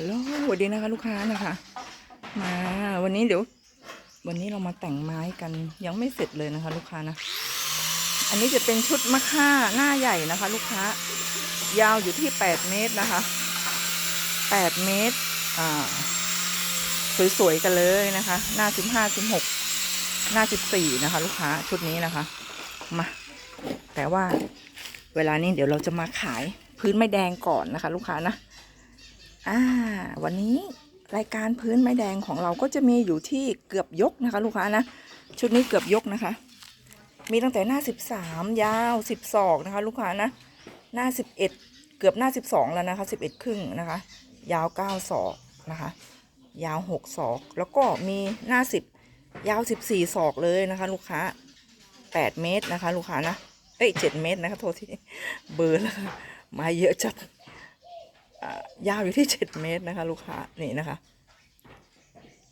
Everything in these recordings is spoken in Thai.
ฮัลโหลสวัสดีนะคะลูกค้านะคะ มาวันนี้เดี๋ยว วันนี้เรามาแต่งไม้กันยังไม่เสร็จเลยนะคะ ลูกค้านะ อันนี้จะเป็นชุดมะค่าหน้าใหญ่นะคะ ลูกค้า ยาวอยู่ที่8เมตรนะคะ8เมตรอ่าสวยๆกันเลยนะคะ หน้า15 16หน้า14นะคะ ลูกค้าชุดนี้นะคะมาแต่ว่าเวลานี้เดี๋ยวเราจะมาขายพื้นไม้แดงก่อนนะคะ ลูกค้านะ อ่า วันนี้รายการพื้นไม้แดงของเราก็จะมีอยู่ที่เกือบยกนะคะ ลูกค้านะชุดนี้เกือบยกนะคะ มีตั้งแต่หน้า13ยาว10ศอกนะคะ ลูกค้านะ หน้า11เอ็ดเกือบหน้า12แล้วนะคะ11ครึ่งนะคะ ยาว9ศอกนะคะ ยาว6ศอก แล้วก็มีหน้า10ยาว14ศอกเลยนะคะ ลูกค้า8เมตรนะคะ ลูกค้านะเอ้ย7เมตรนะคะโทษทีเบอร์แล้วค่ะมาเยอะจัด ยาวอยู่ที่7เมตรนะคะ ลูกค้านี่นะคะ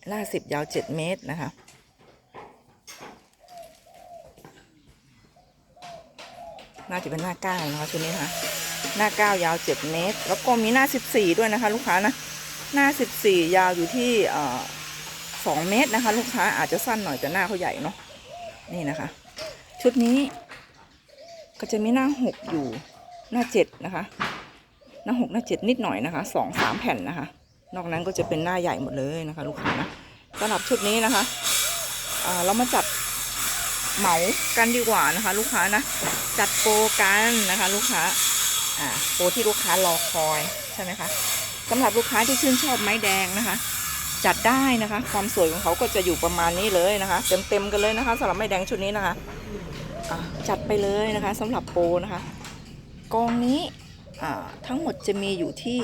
หน้า10ยาว7เมตรนะคะ หน่าจะเป็นหน้าเก้านะคะชุดนี้นะคะหน้าเก้ายาว7เมตร แล้วก็มีหน้า14ด้วยนะคะ ลูกค้านะหน้า14ยาวอยู่ที่เอ่อ2เมตรนะคะ ลูกค้าอาจจะสั้นหน่อยแต่หน้าเขาใหญ่เนาะนี่นะคะ ชุดนี้ก็จะมีหน้า6อยู่หน้า7นะคะ น้า6หน้า7นิดหน่อยนะคะ2 3แผ่นนะคะ นอกนั้นก็จะเป็นหน้าใหญ่หมดเลยนะคะ ลูกค้านะสำหรับชุดนี้นะคะเรามาจัดเหมากันดีกว่านะคะ ลูกค้านะจัดโปรกันนะคะ ลูกค้าอ่าโปรที่ลูกค้ารอคอยใช่ไหมคะสำหรับลูกค้าที่ชื่นชอบไม้แดงนะคะ จัดได้นะคะ ความสวยของเขาก็จะอยู่ประมาณนี้เลยนะคะ เต็มๆกันเลยนะคะสำหรับไม้แดงชุดนี้นะคะจัดไปเลยนะคะสำหรับโปรนะคะกองนี้ ทั้งหมดจะมีอยู่ที่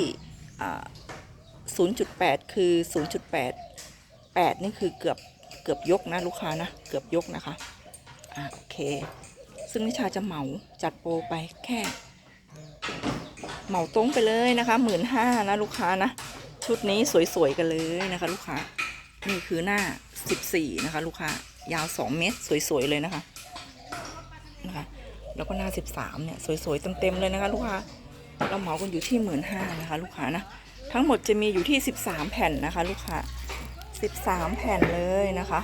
0.8 คือ 0.8 8 นี่คือเกือบเกือบยกนะลูกค้านะ เกือบยกนะคะอะโอเค ซึ่งนิชาจะเหมาจัดโปรไปแค่ เหมาตรงไปเลยนะคะหมื่นห้านะลูกค้านะ ชุดนี้สวยๆกันเลยนะคะลูกค้า นี่คือหน้า 14 นะคะลูกค้ายาว 2 เมตรสวยๆเลยนะคะนะคะ แล้วก็หน้า 13 เนี่ยสวยๆเต็มๆเลยนะคะลูกค้า เราเหมากันอยู่ที่หมื่นห้านะคะ ลูกค้านะ ทั้งหมดจะมีอยู่ที่13แผ่นนะคะ ลูกค้า13แผ่นเลยนะคะ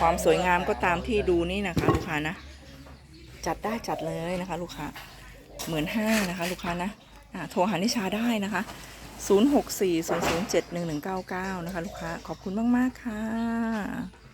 ความสวยงามก็ตามที่ดูนี่นะคะ ลูกค้านะ จัดได้จัดเลยนะคะ ลูกค้าหมื่นห้านะคะ ลูกค้านะโทรหานิชาได้นะคะ0 6 4 0 0 7 1 1 9 9 นะคะ ลูกค้า ขอบคุณมาก ๆ ค่ะ